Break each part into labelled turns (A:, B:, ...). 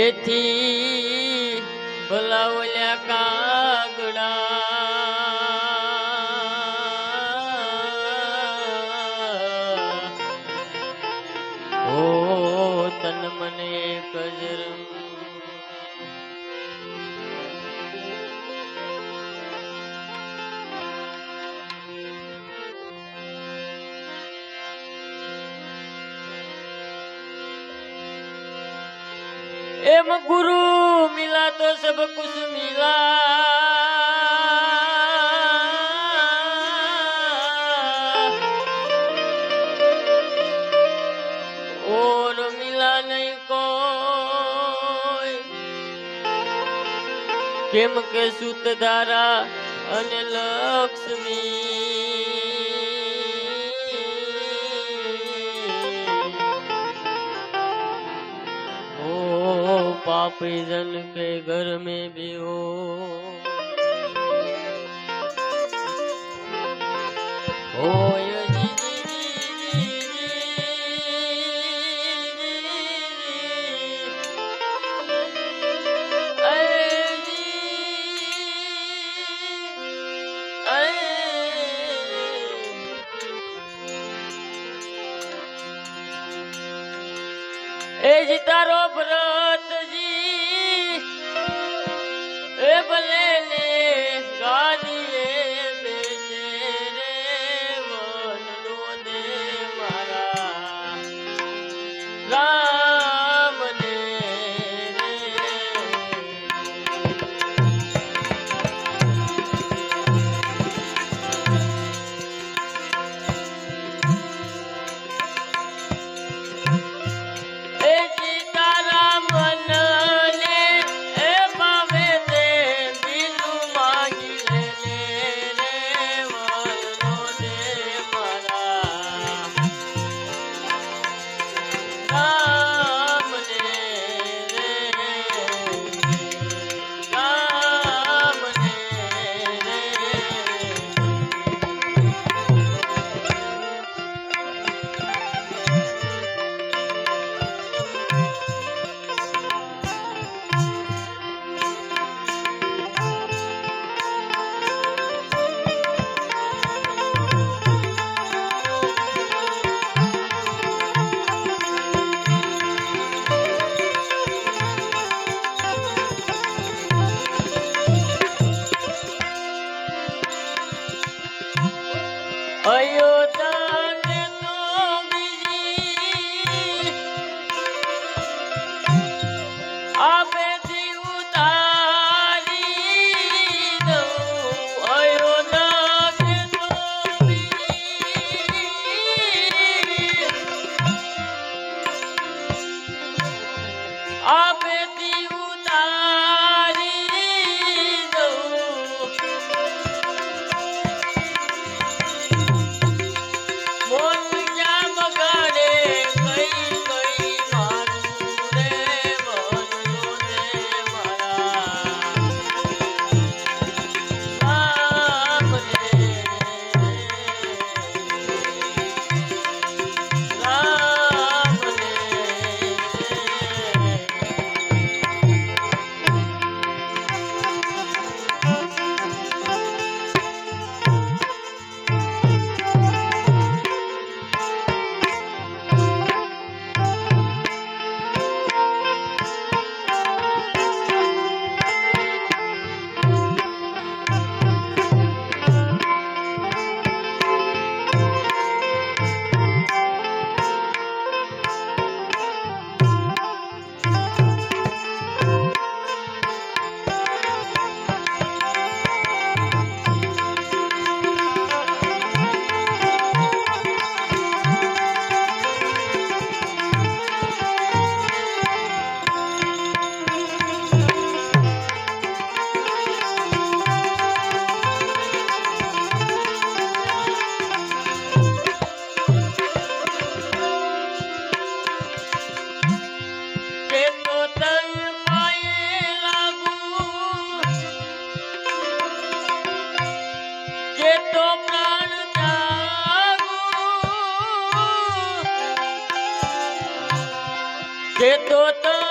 A: એથી ભલાવો એમ ગુરુ મિલા તો સબ કુછ મિલા. ઓર મિલા નહીં કોઈ. કેમ કે સુત ધારા અને લક્ષ્મી. पापी जन के घर में भी हो होय Ejitar obra ಅಯ್ಯೋ તે તો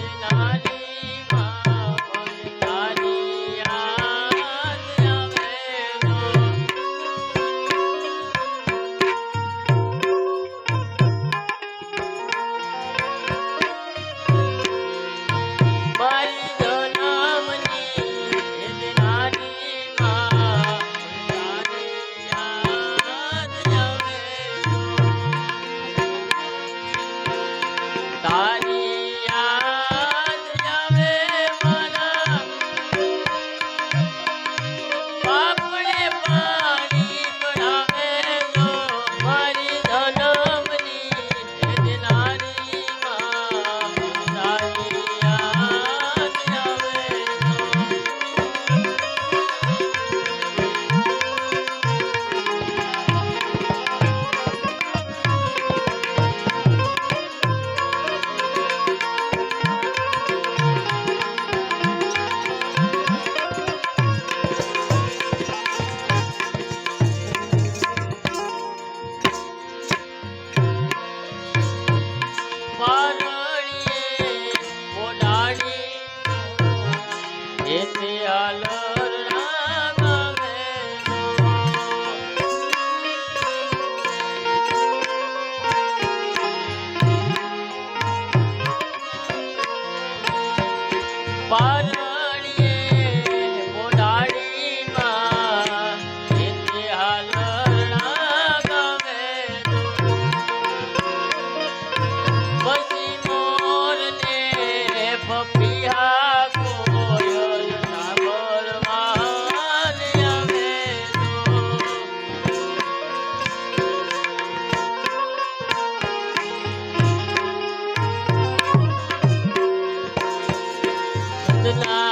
A: नाल पार the night.